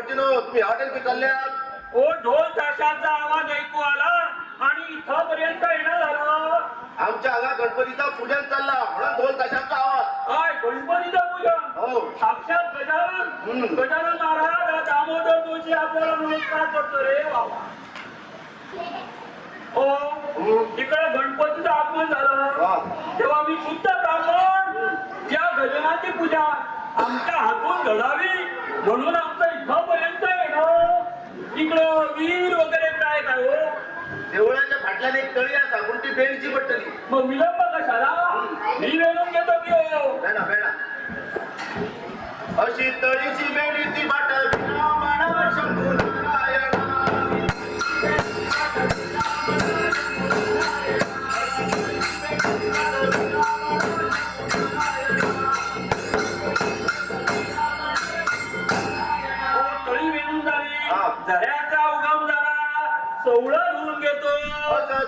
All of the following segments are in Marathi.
भटजीनो तुम्ही हॉटेल बी चालल्यात. ओ ढोल ताशाचा आवाज ऐकू आला आणि इथपर्यंत येणं झालं. आमच्या अंगा गणपतीचा पूजन चालला म्हणून ढोल ताशाचा आवाज. काय गणपतीचं पूजन. हो. साक्षात गजानन. गजानन महाराज दामोदर जोशी आपल्याला नमस्कार करतो रे बाबा हो. इकडे गणपतीचं आगमन झालं. तेव्हा मी शुद्ध ब्राह्मण. या गजनाची पूजा आमच्या हातून घडावी म्हणून आमचं इथपर्यंत येणं इकडं वीर वगैरे काय काय हो? देवळाच्या फाटल्याने एक तळी असा कोणती बेडची बट्टली मग विलंब कशाला? मी वेळून घेतो की हो? बेडा बेडा अशी तळीची बेडी ती झऱ्याचा उगम झाला. चवळा धुवून घेतो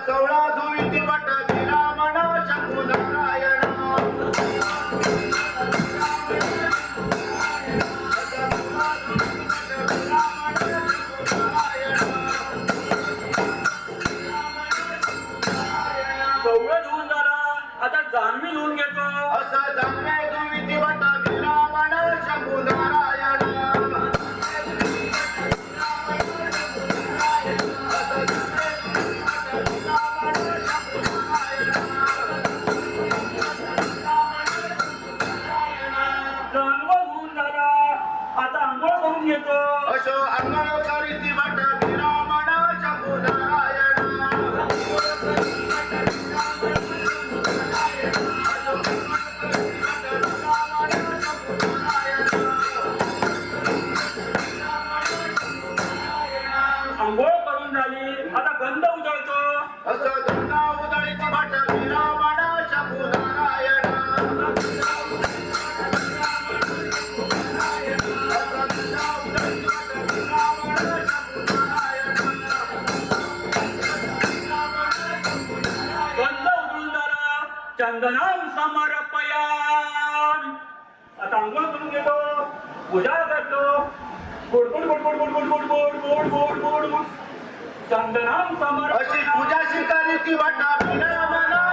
सवळा धुवी दिवट दिला म्हणा आता नारायण. जान्हवी घेतो. असं जान्हवी झाली आता गंध उजळतो. असं नारायणा. गंध उजळून झाला चंदनाम समर्पयान आता आंघोळ करून घेतो. पूजा करतो. गोड गोड गोड गोड गोड गोड गोड गोड गोड गोड गोड चंदनाम समर्प अशी पूजा शिकारी ती वाट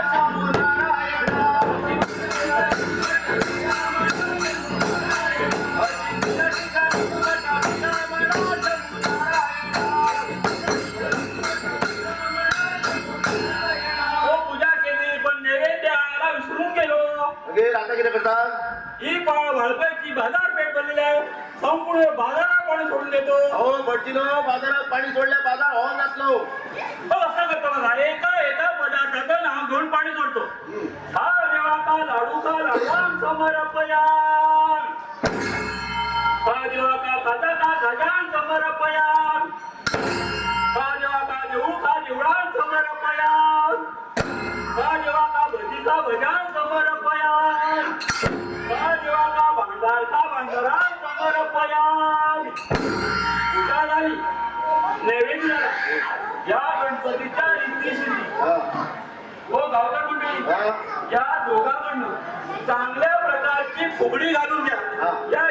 अगे आता किती करतात ही पाळ वाळपायची बाजारपेठ बनलेली आहे. संपूर्ण बाजारात पाणी सोडून देतो. अहो भटजीनो बाजारात पाणी सोडल्या बाजार हो नसलो हो असं करतो बघा एका एका पदार्थाचं नाव घेऊन पाणी सोडतो. खा देवा का लाडू का लाडाम समर्पयान खा देवा का खाता का गजान समर्पयान या गणपतीच्या रीतीशी हो. गावला मंडळी या दोघांकडून चांगल्या प्रकारची फुगडी घालून द्या या